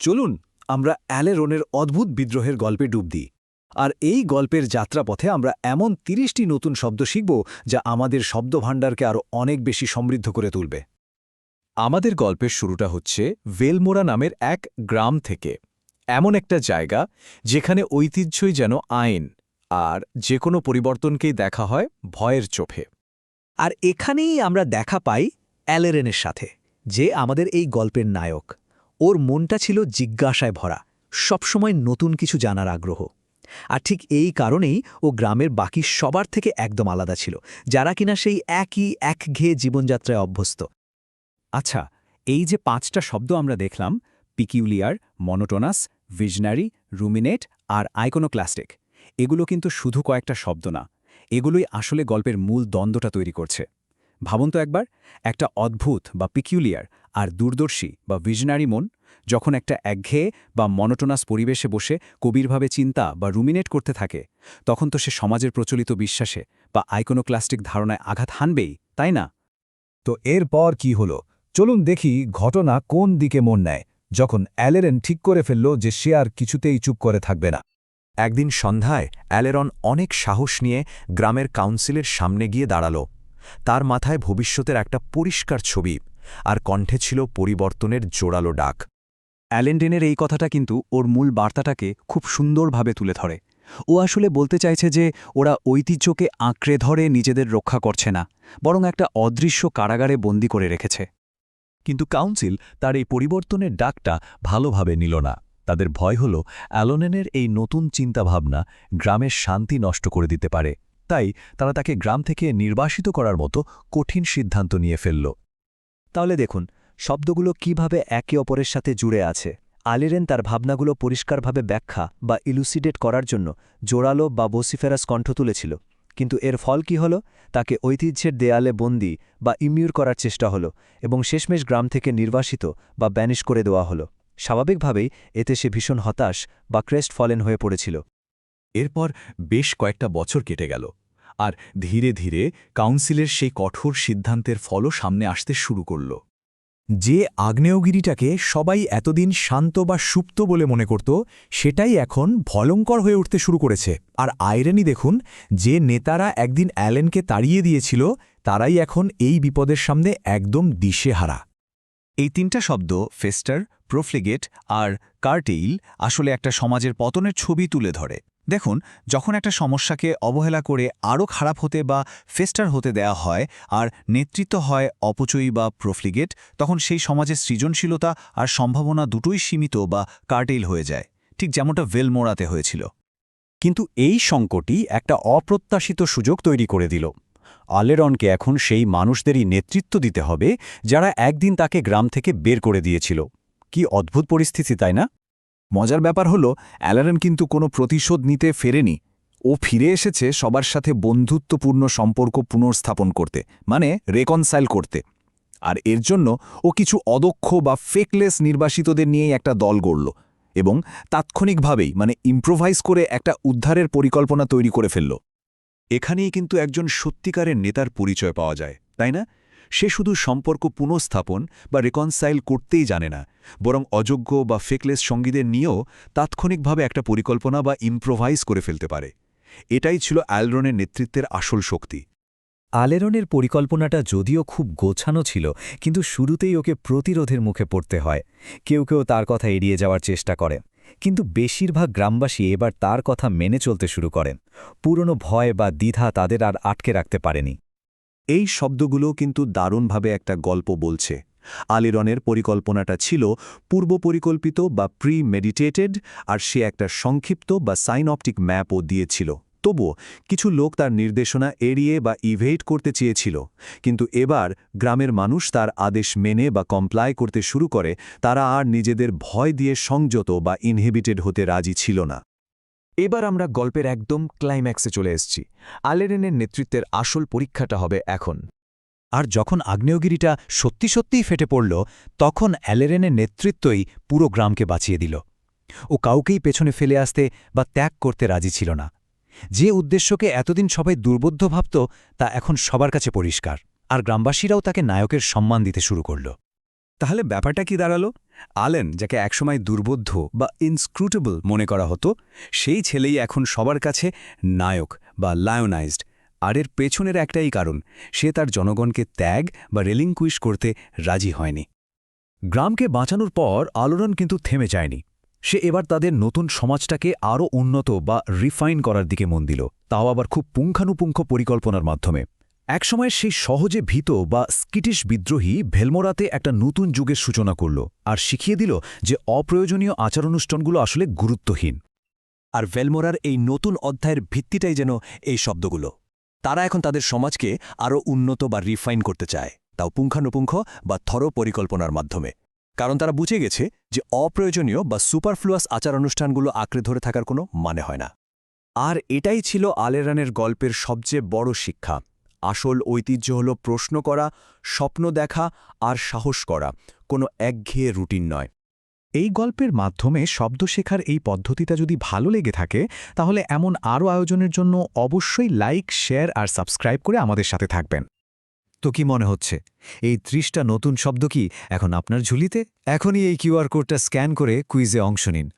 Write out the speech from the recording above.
চলুন আমরা অ্যালেরনের অদ্ভুত বিদ্রোহের গল্পে ডুব দিই। আর এই গল্পের যাত্রাপথে আমরা এমন তিরিশটি নতুন শব্দ শিখব যা আমাদের শব্দভাণ্ডারকে আরও অনেক বেশি সমৃদ্ধ করে তুলবে। আমাদের গল্পের শুরুটা হচ্ছে ভেলমোরা নামের এক গ্রাম থেকে। এমন একটা জায়গা যেখানে ঐতিহ্যই যেন আইন, আর যে কোনো পরিবর্তনকেই দেখা হয় ভয়ের চোখে। আর এখানেই আমরা দেখা পাই অ্যালেরেনের সাথে, যে আমাদের এই গল্পের নায়ক। ওর মনটা ছিল জিজ্ঞাসায় ভরা, সবসময় নতুন কিছু জানার আগ্রহ। আর ঠিক এই কারণেই ও গ্রামের বাকি সবার থেকে একদম আলাদা ছিল, যারা কিনা সেই একই একঘেয়ে জীবনযাত্রায় অভ্যস্ত। আচ্ছা এই যে পাঁচটা শব্দ আমরা দেখলাম, পিকিউলিয়ার, মনোটোনাস, ভিজনারি, রুমিনেট আর আইকোনোক্লাস্টিক, এগুলো কিন্তু শুধু কয়েকটা শব্দ না, এগুলোই আসলে গল্পের মূল দ্বন্দ্বটা তৈরি করছে। ভাবুন তো একবার, একটা অদ্ভুত বা পিকিউলিয়ার আর দূরদর্শী বা ভিজনারি মন যখন একটা একঘেয়ে বা মনোটোনাস পরিবেশে বসে কবিরভাবে চিন্তা বা রুমিনেট করতে থাকে, তখন তো সে সমাজের প্রচলিত বিশ্বাসে বা আইকোনোক্লাস্টিক ধারণায় আঘাত হানবেই, তাই না? তো এরপর কি হলো? চলুন দেখি ঘটনা কোন দিকে মন নেয়, যখন অ্যালেরেন ঠিক করে ফেলল যে সে আর কিছুতেই চুপ করে থাকবে না। একদিন সন্ধ্যায় অ্যালেরন অনেক সাহস নিয়ে গ্রামের কাউন্সিলের সামনে গিয়ে দাঁড়াল। তার মাথায় ভবিষ্যতের একটা পরিষ্কার ছবি, আর কণ্ঠে ছিল পরিবর্তনের জোরালো ডাক। অ্যালেন্ডেনের এই কথাটা কিন্তু ওর মূল বার্তাটাকে খুব সুন্দরভাবে তুলে ধরে। ও আসলে বলতে চাইছে যে, ওরা ঐতিহ্যকে আঁকড়ে ধরে নিজেদের রক্ষা করছে না, বরং একটা অদৃশ্য কারাগারে বন্দি করে রেখেছে। কিন্তু কাউন্সিল তার এই পরিবর্তনের ডাকটা ভালোভাবে নিল না। তাদের ভয় হল অ্যালোনেনের এই নতুন চিন্তাভাবনা গ্রামের শান্তি নষ্ট করে দিতে পারে। তাই তারা তাকে গ্রাম থেকে নির্বাসিত করার মতো কঠিন সিদ্ধান্ত নিয়ে ফেলল। তাহলে দেখুন, শব্দগুলো কীভাবে একে অপরের সাথে জুড়ে আছে। আলিরেন তার ভাবনাগুলো পরিষ্কারভাবে ব্যাখ্যা বা ইলুসিডেট করার জন্য জোরালো বা বসিফেরাস কণ্ঠ তুলেছিল। কিন্তু এর ফল কি হল? তাকে ঐতিহ্যের দেয়ালে বন্দি বা ইমিউর করার চেষ্টা হল এবং শেষমেশ গ্রাম থেকে নির্বাসিত বা ব্যানিশ করে দেওয়া হল। স্বাভাবিকভাবেই এতে সে ভীষণ হতাশ বা ক্রেস্ট ফলেন হয়ে পড়েছিল। এরপর বেশ কয়েকটা বছর কেটে গেল। আর ধীরে ধীরে কাউন্সিলের সেই কঠোর সিদ্ধান্তের ফলও সামনে আসতে শুরু করল। যে আগ্নেয়গিরিটাকে সবাই এতদিন শান্ত বা সুপ্ত বলে মনে করত, সেটাই এখন ভলঙ্কর হয়ে উঠতে শুরু করেছে। আর আইরেনি দেখুন, যে নেতারা একদিন অ্যালেনকে তাড়িয়ে দিয়েছিল, তারাই এখন এই বিপদের সামনে একদম দিশেহারা। এই তিনটা শব্দ, ফেস্টার, প্রোফ্লিগেট আর কার্টেইল, আসলে একটা সমাজের পতনের ছবি তুলে ধরে। দেখুন, যখন একটা সমস্যাকে অবহেলা করে আরও খারাপ হতে বা ফেস্টার হতে দেয়া হয় আর নেতৃত্ব হয় অপচয়ী বা প্রফ্লিগেট, তখন সেই সমাজের সৃজনশীলতা আর সম্ভাবনা দুটোই সীমিত বা কার্টেইল হয়ে যায়। ঠিক যেমনটা ভেলমোড়াতে হয়েছিল। কিন্তু এই সংকটই একটা অপ্রত্যাশিত সুযোগ তৈরি করে দিল। আলেরনকে এখন সেই মানুষদেরই নেতৃত্ব দিতে হবে যারা একদিন তাকে গ্রাম থেকে বের করে দিয়েছিল। কি অদ্ভুত পরিস্থিতি, তাই না? মজার ব্যাপার হলো, অ্যালারেন কিন্তু কোনো প্রতিশোধ নিতে ফেরেনি। ও ফিরে এসেছে সবার সাথে বন্ধুত্বপূর্ণ সম্পর্ক পুনর্স্থাপন করতে মানে রেকনসাইল করতে। আর এর জন্য ও কিছু অদক্ষ বা ফেকলেস নির্বাসিতদের নিয়েই একটা দল গড়ল এবং তাৎক্ষণিকভাবেই মানে ইম্প্রোভাইজ করে একটা উদ্ধারের পরিকল্পনা তৈরি করে ফেলল। এখানেই কিন্তু একজন সত্যিকারের নেতার পরিচয় পাওয়া যায়, তাই না? সে শুধু সম্পর্ক পুনঃস্থাপন বা রেকনসাইল করতেই জানে না, বরং অযোগ্য বা ফেকলেস সঙ্গীদের নিয়েও তাৎক্ষণিকভাবে একটা পরিকল্পনা বা ইম্প্রোভাইজ করে ফেলতে পারে। এটাই ছিল অ্যালরনের নেতৃত্বের আসল শক্তি। আলেরনের পরিকল্পনাটা যদিও খুব গোছানো ছিল, কিন্তু শুরুতেই ওকে প্রতিরোধের মুখে পড়তে হয়। কেউ কেউ তার কথা এড়িয়ে যাওয়ার চেষ্টা করে, কিন্তু বেশিরভাগ গ্রামবাসী এবার তার কথা মেনে চলতে শুরু করেন পুরনো ভয় বা দ্বিধা তাদের আর আটকে রাখতে পারেনি। এই শব্দগুলো কিন্তু দারুণভাবে একটা গল্প বলছে। আলিরনের পরিকল্পনাটা ছিল পূর্ব পরিকল্পিত বা প্রি মেডিটেটেড আর সে একটা সংক্ষিপ্ত বা সাইনঅপটিক ম্যাপও দিয়েছিল। তবুও কিছু লোক তার নির্দেশনা এড়িয়ে বা ইভেইট করতে চেয়েছিল। কিন্তু এবার গ্রামের মানুষ তার আদেশ মেনে বা কমপ্লাই করতে শুরু করে, তারা আর নিজেদের ভয় দিয়ে সংযত বা ইনহিবিটেড হতে রাজি ছিল না। এবার আমরা গল্পের একদম ক্লাইম্যাক্সে চলে এসেছি। আলেরেনের নেতৃত্বের আসল পরীক্ষাটা হবে এখন। আর যখন আগ্নেয়গিরিটা সত্যি সত্যিই ফেটে পড়ল, তখন অ্যালেরেনের নেতৃত্বই পুরো গ্রামকে বাঁচিয়ে দিল। ও কাউকেই পেছনে ফেলে আসতে বা ত্যাগ করতে রাজি ছিল না। যে উদ্দেশ্যকে এতদিন সবাই দুর্বোধ্য ভাবত, তা এখন সবার কাছে পরিষ্কার। আর গ্রামবাসীরাও তাকে নায়কের সম্মান দিতে শুরু করল। তাহলে ব্যাপারটা কি দাঁড়াল? আলেন, যাকে একসময় দুর্বোধ্য বা ইনস্ক্রুটেবল মনে করা হতো, সেই ছেলেই এখন সবার কাছে নায়ক বা লায়োনাইজড আর এর পেছনের একটাই কারণ, সে তার জনগণকে ত্যাগ বা রেলিংকুইশ করতে রাজি হয়নি। গ্রামকে বাঁচানোর পর আলোড়ন কিন্তু থেমে যায়নি। সে এবার তাদের নতুন সমাজটাকে আরও উন্নত বা রিফাইন করার দিকে মন দিল। তাও আবার খুব পুঙ্খানুপুঙ্খ পরিকল্পনার মাধ্যমে। একসময় সেই সহজে ভীত বা স্কিটিশ বিদ্রোহী ভেলমোরাতে একটা নতুন যুগের সূচনা করল আর শিখিয়ে দিল যে অপ্রয়োজনীয় আচারানুষ্ঠানগুলো আসলে গুরুত্বহীন। আর ভেলমোরার এই নতুন অধ্যায়ের ভিত্তিটাই যেন এই শব্দগুলো। তারা এখন তাদের সমাজকে আরও উন্নত বা রিফাইন করতে চায়, তাও পুঙ্খানুপুঙ্খ বা থর পরিকল্পনার মাধ্যমে। কারণ তারা বুঝে গেছে যে অপ্রয়োজনীয় বা সুপারফ্লুয়াস আচার অনুষ্ঠানগুলো আঁকড়ে ধরে থাকার কোনো মানে হয় না। আর এটাই ছিল আলেরানের গল্পের সবচেয়ে বড় শিক্ষা। আসল ঐতিহ্য হল প্রশ্ন করা, স্বপ্ন দেখা আর সাহস করা, কোনো একঘেয়ে রুটিন নয়। এই গল্পের মাধ্যমে শব্দ শেখার এই পদ্ধতিটা যদি ভালো লেগে থাকে, তাহলে এমন আরও আয়োজনের জন্য অবশ্যই লাইক, শেয়ার আর সাবস্ক্রাইব করে আমাদের সাথে থাকবেন। তো কি মনে হচ্ছে? এই ত্রিশটা নতুন শব্দ কি এখন আপনার ঝুলিতে? এখনই এই কিউআর কোডটা স্ক্যান করে কুইজে অংশ নিন।